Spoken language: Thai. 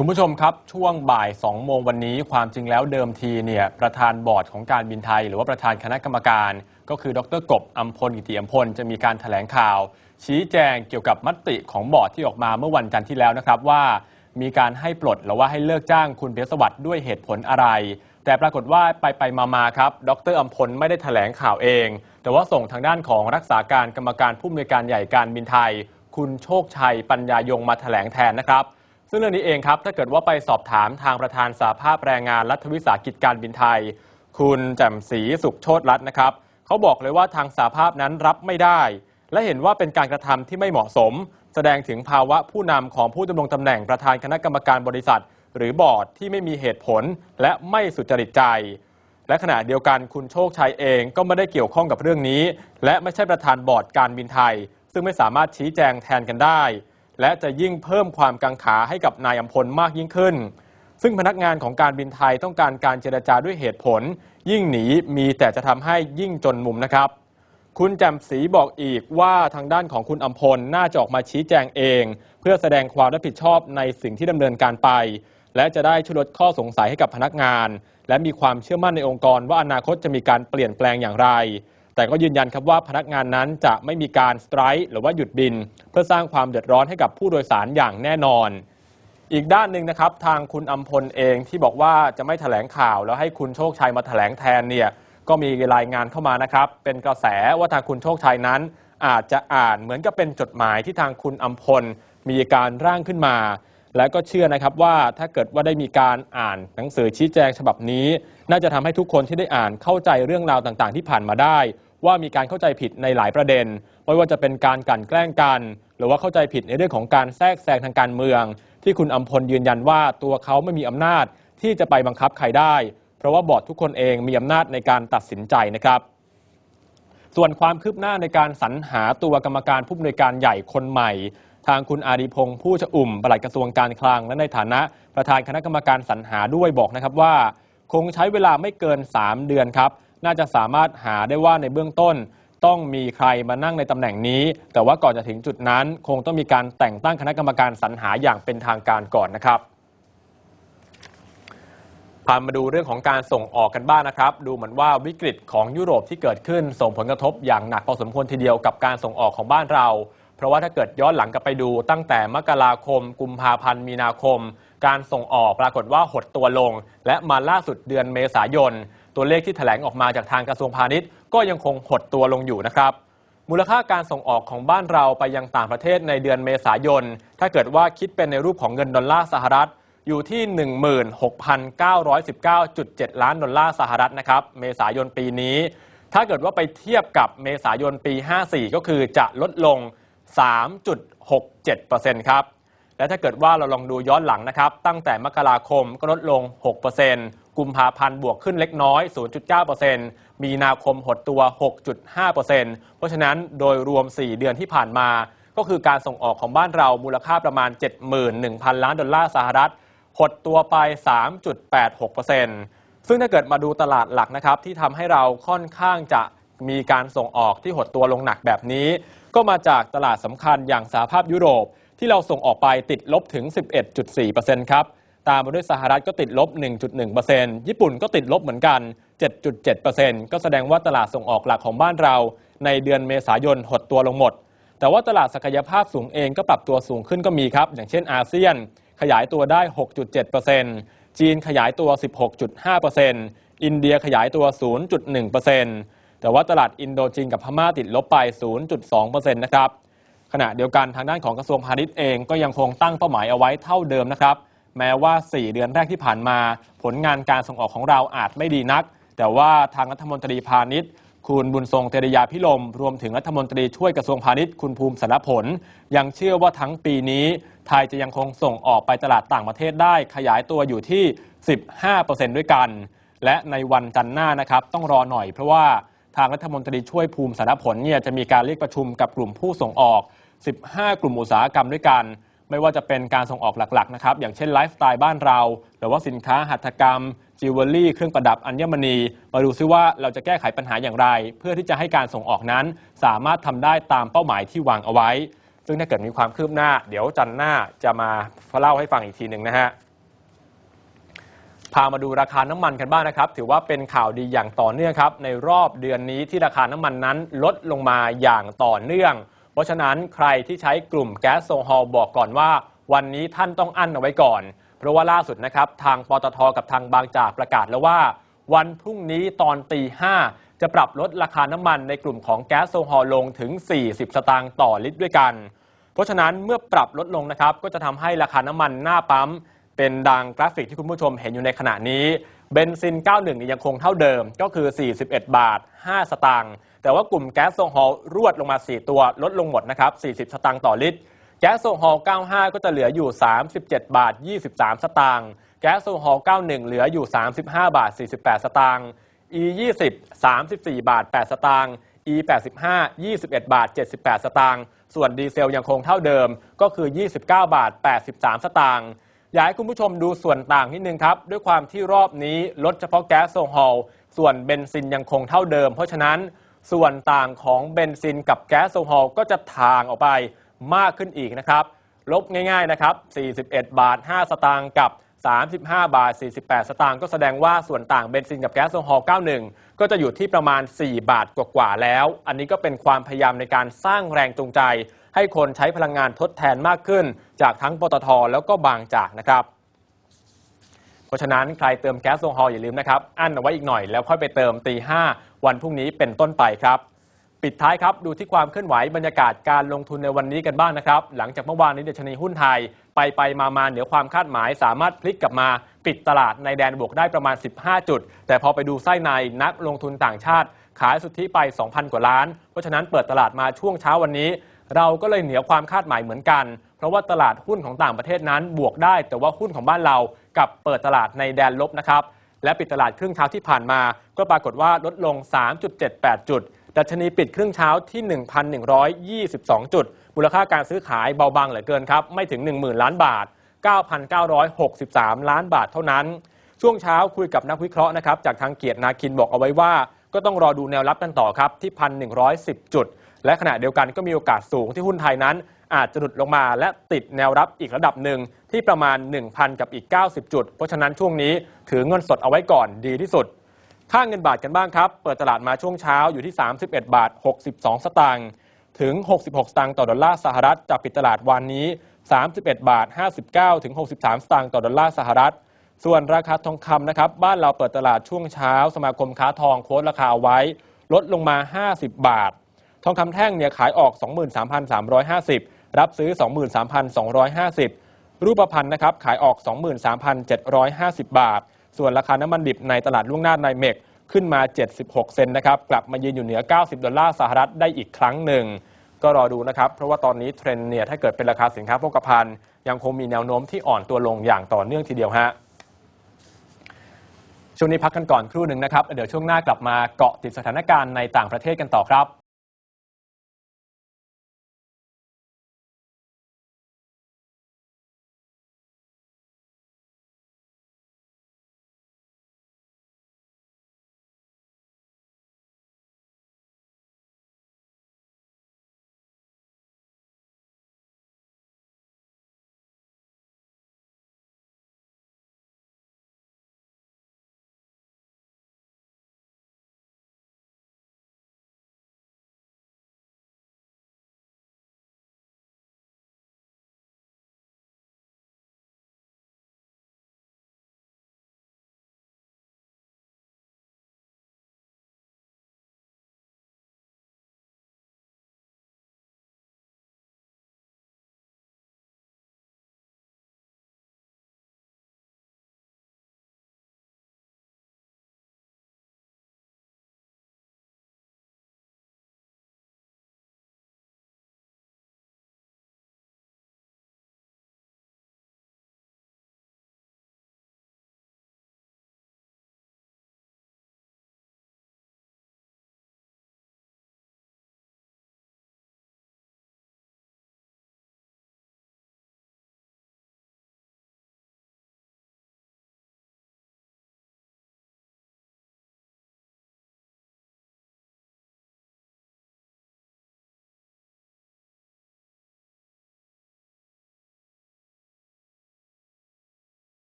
คุณผู้ชมครับ ช่วงบ่าย 2 โมงวันนี้ ความจริงแล้วเดิมทีเนี่ยประธานบอร์ดของการบินไทย หรือว่าประธานคณะกรรมการ ก็คือดรกบอัมพลกิติอัมพลจะมีการถแถลงข่าว ชี้แจงเกี่ยวกับมติของบอร์ดที่ออกมาเมื่อวันจันทร์ที่แล้วนะครับว่า มีการให้ปลดหรือว่าให้เลิกจ้างคุณเพียรสวัสดิ์ด้วยเหตุผลอะไร แต่ปรากฏว่าไปไปมามาครับ ดรอัมพลไม่ได้ถแถลงข่าวเอง แต่ว่าส่งทางด้านของรักษาการกรรมการผู้อำนวยการใหญ่การบินไทย คุณโชคชัยปัญญายงมาถแถลงแทนนะครับ ซึ่งเรื่องนี้เองครับถ้าเกิดว่าไปสอบถามทางประธานสาภาพแรงงานรัฐวิสาหกิจการบินไทย คุณแจ่มศรีสุขโชตรัตน์นะครับเขาบอกเลยว่าทางสาภาพนั้นรับไม่ได้ และเห็นว่าเป็นการกระทำที่ไม่เหมาะสม แสดงถึงภาวะผู้นำของผู้ดำรงตำแหน่งประธานคณะกรรมการบริษัท หรือบอร์ดที่ไม่มีเหตุผลและไม่สุจริตใจ และขณะเดียวกันคุณโชคชัยเองก็ไม่ได้เกี่ยวข้องกับเรื่องนี้ และไม่ใช่ประธานบอร์ดการบินไทย ซึ่งไม่สามารถชี้แจงแทนกันได้ และจะยิ่งเพิ่มความกังขาให้กับนายอัมพลมากยิ่งขึ้น ซึ่งพนักงานของการบินไทยต้องการการเจรจาด้วยเหตุผล ยิ่งหนีมีแต่จะทำให้ยิ่งจนมุมนะครับ คุณแจ่มศรีบอกอีกว่าทางด้านของคุณอัมพลน่าจะออกมาชี้แจงเอง เพื่อแสดงความรับผิดชอบในสิ่งที่ดำเนินการไป และจะได้ช่วยลดข้อสงสัยให้กับพนักงาน และมีความเชื่อมั่นในองค์กรว่าอนาคตจะมีการเปลี่ยนแปลงอย่างไร แต่ก็ยืนยันครับว่าพนักงานนั้นจะไม่มีการสไตร์หรือว่าหยุดบิน เพื่อสร้างความเดือดร้อนให้กับผู้โดยสารอย่างแน่นอน อีกด้านหนึ่งนะครับ ทางคุณอัมพลเองที่บอกว่าจะไม่แถลงข่าว แล้วให้คุณโชคชัยมาแถลงแทนเนี่ยก็มีรายงานเข้ามานะครับ เป็นกระแสว่าทางคุณโชคชัยนั้น อาจจะอ่านเหมือนกับเป็นจดหมายที่ทางคุณอัมพลมีการร่างขึ้นมา และก็เชื่อนะครับว่าถ้าเกิดว่าได้มีการอ่านหนังสือชี้แจงฉบับนี้ น่าจะทำให้ทุกคนที่ได้อ่านเข้าใจเรื่องราวต่างๆ ที่ผ่านมาได้ ว่ามีการเข้าใจผิดในหลายประเด็น ไม่ว่าจะเป็นการกลั่นแกล้งกัน หรือว่าเข้าใจผิดในเรื่องของการแทรกแซงทางการเมือง ที่คุณอัมพลยืนยันว่าตัวเขาไม่มีอำนาจที่จะไปบังคับใครได้ เพราะว่าบอร์ดทุกคนเองมีอำนาจในการตัดสินใจนะครับ ส่วนความคืบหน้าในการสรรหาตัวกรรมการผู้อำนวยการใหญ่คนใหม่ ทางคุณอาดีพงษ์ผู้ชอุ่มปลัดกระทรวงการคลังและในฐานะประธานคณะกรรมการสรรหาด้วยบอกนะครับว่า คงใช้เวลาไม่เกิน 3 เดือนครับ น่าจะสามารถหาได้ว่าในเบื้องต้น ต้องมีใครมานั่งในตำแหน่งนี้ แต่ว่าก่อนจะถึงจุดนั้น คงต้องมีการแต่งตั้งคณะกรรมการสรรหาอย่างเป็นทางการก่อนนะครับพามาดูเรื่องของการส่งออกกันบ้างนะครับ ดูเหมือนว่าวิกฤตของยุโรปที่เกิดขึ้นส่งผลกระทบอย่างหนักพอสมควรทีเดียวกับการส่งออกของบ้านเรา เพราะว่าถ้าเกิดย้อนหลังกลับไปดูตั้งแต่มกราคม กุมภาพันธ์มีนาคม การส่งออกปรากฏว่าหดตัวลง และมาล่าสุดเดือนเมษายน ตัวเลขที่แถลงออกมาจากทางกระทรวงพาณิชย์ ก็ยังคงหดตัวลงอยู่นะครับ มูลค่าการส่งออกของบ้านเราไปยังต่างประเทศในเดือนเมษายน ถ้าเกิดว่าคิดเป็นในรูปของเงินดอลลาร์สหรัฐอยู่ที่ 16,919.7 ล้านดอลลาร์สหรัฐนะครับ เมษายนปีนี้ ถ้าเกิดว่าไปเทียบกับเมษายนปี 54 ก็คือจะลดลง 3.67%ครับ และถ้าเกิดว่าเราลองดูย้อนหลังนะครับ ตั้งแต่มกราคมก็ลดลง 6% กุมภาพันธ์บวกขึ้นเล็กน้อย 0.9%มีนาคมหดตัว 6.5%เพราะฉะนั้นโดยรวม 4 เดือนที่ผ่านมา ก็คือการส่งออกของบ้านเรามูลค่าประมาณ 71,000 ล้านดอลลาร์สหรัฐหดตัวไป 3.86%ซึ่งถ้าเกิดมาดูตลาดหลักนะครับที่ทำให้เราค่อนข้างจะมีการส่งออกที่หดตัวลงหนักแบบนี้ ก็มาจากตลาดสำคัญอย่างสหภาพยุโรป ที่เราส่งออกไปติดลบถึง 11.4%ครับ ตามมาด้วยสหรัฐก็ติดลบ 1.1%ญี่ปุ่นก็ติดลบเหมือนกัน 7.7%ก็แสดงว่าตลาดส่งออกหลักของบ้านเรา ในเดือนเมษายนหดตัวลงหมด แต่ว่าตลาดศักยภาพสูงเองก็ปรับตัวสูงขึ้นก็มีครับ อย่างเช่นอาเซียน ขยายตัวได้ 6.7%จีนขยายตัว 16.5%อินเดียขยายตัว 0.1%แต่ว่าตลาดอินโดจีนกับพม่าติดลบไป 0.2%นะครับขณะเดียวกันทางด้านของกระทรวงพาณิชย์เองก็ยังคงตั้งเป้าหมายเอาไว้เท่าเดิมนะครับ แม้ว่า 4 เดือนแรกที่ผ่านมา ผลงานการส่งออกของเราอาจไม่ดีนัก แต่ว่าทางรัฐมนตรีพาณิชย์ คุณบุญทรงเตริยาพิลม รวมถึงรัฐมนตรีช่วยกระทรวงพาณิชย์คุณภูมิสารผล ยังเชื่อว่าทั้งปีนี้ ไทยจะยังคงส่งออกไปตลาดต่างประเทศได้ ขยายตัวอยู่ที่ 15%ด้วยกัน และในวันจันทร์หน้านะครับต้องรอหน่อยเพราะว่าทางรัฐมนตรีช่วยภูมิสารผลเนี่ยจะมีการเรียกประชุมกับกลุ่มผู้ส่งออก 15 กลุ่มอุตสาหกรรมด้วยกัน ไม่ว่าจะเป็นการส่งออกหลักๆนะครับอย่างเช่นไลฟ์สไตล์บ้านเรา หรือว่าสินค้าหัตถกรรมจิวเวลรี่เครื่องประดับอัญมณี มาดูซิว่าเราจะแก้ไขปัญหาอย่างไร เพื่อที่จะให้การส่งออกนั้น สามารถทำได้ตามเป้าหมายที่วางเอาไว้ ซึ่งถ้าเกิดมีความคืบหน้า เดี๋ยวจันหน้าจะมาเล่าให้ฟังอีกทีหนึ่งนะฮะพามาดูราคาน้ำมันกันบ้างนะครับ ถือว่าเป็นข่าวดีอย่างต่อเนื่องครับในรอบเดือนนี้ที่ราคาน้ำมันนั้นลดลงมาอย่างต่อเนื่อง ราะฉะนั้นใครที่ใช้กลุ่มแก๊สโซฮอลบอกก่อนว่า วันนี้ท่านต้องอั้นเอาไว้ก่อน เพราะว่าล่าสุดนะครับทางปตทกับทางบางจากประกาศแล้วว่า วันพรุ่งนี้ตอนตีห้าจะปรับลดราคาน้ำมันในกลุ่มของแก๊สโซฮอลลงถึง 40 สตางค์ต่อลิตรด้วยกัน เพราะฉะนั้นเมื่อปรับลดลงนะครับก็จะทำให้ราคาน้ำมันหน้าปั๊มเป็นดังกราฟิกที่คุณผู้ชมเห็นอยู่ในขณะนี้ เบนซิน 91นี่ยังคงเท่าเดิมก็คือ 41 บาท 5 สตางค์แต่ว่ากลุ่มแก๊สโซฮอลรวดลงมา 4 ตัวลดลงหมดนะครับ 40 สตางค์ต่อลิตร แก๊สโซฮอล 95 ก็จะเหลืออยู่ 37 บาท 23 สตางค์แก๊สโซฮอล 91 เหลืออยู่ 35 บาท 48 สตางค์ E 20 34 บาท 8 สตางค์ E 85 21 บาท 78 สตางค์ส่วนดีเซลยังคงเท่าเดิมก็คือ 29 บาท 83 สตางค์ อยากให้คุณผู้ชมดูส่วนต่างนิดนึงครับ ด้วยความที่รอบนี้ลดเฉพาะแก๊สโซฮอลส่วนเบนซินยังคงเท่าเดิม เพราะฉะนั้นส่วนต่างของเบนซินกับแก๊สโซฮอลก็จะทางออกไปมากขึ้นอีกนะครับ ลบง่ายๆนะครับ 41 บาท 5 สตางค์กับ 35 บาท 48 สตางค์ก็แสดงว่าส่วนต่างเบนซินกับแก๊สโซฮอล91 ก็จะอยู่ที่ประมาณ 4 บาทกว่าๆแล้ว อันนี้ก็เป็นความพยายามในการสร้างแรงจูงใจ ให้คนใช้พลังงานทดแทนมากขึ้น จากทั้งปตทแล้วก็บางจากนะครับ เพราะฉะนั้นใครเติมแก๊สโซฮอลอย่าลืมนะครับ อั้นเอาไว้อีกหน่อยแล้วค่อยไปเติมตีห้าวันพรุ่งนี้เป็นต้นไปครับ ปิดท้ายครับ ดูที่ความเคลื่อนไหวบรรยากาศการลงทุนในวันนี้กันบ้างนะครับ หลังจากเมื่อวานนี้ดัชนีหุ้นไทย ไปไปมามาเหนือความคาดหมาย สามารถพลิกกลับมาปิดตลาดในแดนบวกได้ประมาณ 15 จุด แต่พอไปดูไส้ในนักลงทุนต่างชาติ ขายสุทธิไป 2,000 กว่าล้าน เพราะฉะนั้นเปิดตลาดมาช่วงเช้าวันนี้ เราก็เลยเหนือความคาดหมายเหมือนกัน เพราะว่าตลาดหุ้นของต่างประเทศนั้นบวกได้ แต่ว่าหุ้นของบ้านเรากลับเปิดตลาดในแดนลบนะครับและปิดตลาดครึ่งเช้าที่ผ่านมา ก็ปรากฏว่าลดลง 3.78 จุด ดัชนีปิดครึ่งเช้าที่ 1,122 จุด มูลค่าการซื้อขายเบาบางเหลือเกินครับ ไม่ถึง 10,000 ล้านบาท 9,963 ล้านบาทเท่านั้น ช่วงเช้าคุยกับนักวิเคราะห์นะครับ จากทางเกียรตินาคินบอกเอาไว้ว่า ก็ต้องรอดูแนวรับกันต่อครับที่ 1,110 จุด และขณะเดียวกันก็มีโอกาสสูงที่หุ้นไทยนั้น อาจจะหลุดลงมาและติดแนวรับอีกระดับหนึ่งที่ประมาณ 1,000 กับอีก 90 จุด เพราะฉะนั้นช่วงนี้ถือเงินสดเอาไว้ก่อนดีที่สุด ค่าเงินบาทกันบ้างครับ เปิดตลาดมาช่วงเช้าอยู่ที่ 31 บาท 62 สตางค์ ถึง 66 สตางค์ต่อดอลลาร์สหรัฐจากปิดตลาดวันนี้ 31 บาท 59 ถึง 63 สตางค์ต่อดอลลาร์สหรัฐ ส่วนราคาทองคำนะครับ บ้านเราเปิดตลาดช่วงเช้า สมาคมค้าทองโค้ดราคาเอาไว้ ลดลงมา 50 บาท ทองคำแท่งเนี่ยขายออก 23,350 รับซื้อ 23,250 รูปพรรณนะครับขายออก 23,750 บาท ส่วนราคาน้ำมันดิบในตลาดล่วงหน้าในเมกขึ้นมา 76 เซนนะครับกลับมายืนอยู่เหนือ 90 ดอลลาร์สหรัฐได้อีกครั้งหนึ่ง ก็รอดูนะครับ เพราะว่าตอนนี้เทรนเนี่ยถ้าเกิดเป็นราคาสินค้าโภคภัณฑ์ ยังคงมีแนวโน้มที่อ่อนตัวลงอย่างต่อเนื่องทีเดียวฮะช่วงนี้พักกันก่อนครู่หนึ่งนะครับเดี๋ยวช่วงหน้ากลับมาเกาะติดสถานการณ์ในต่างประเทศกันต่อครับ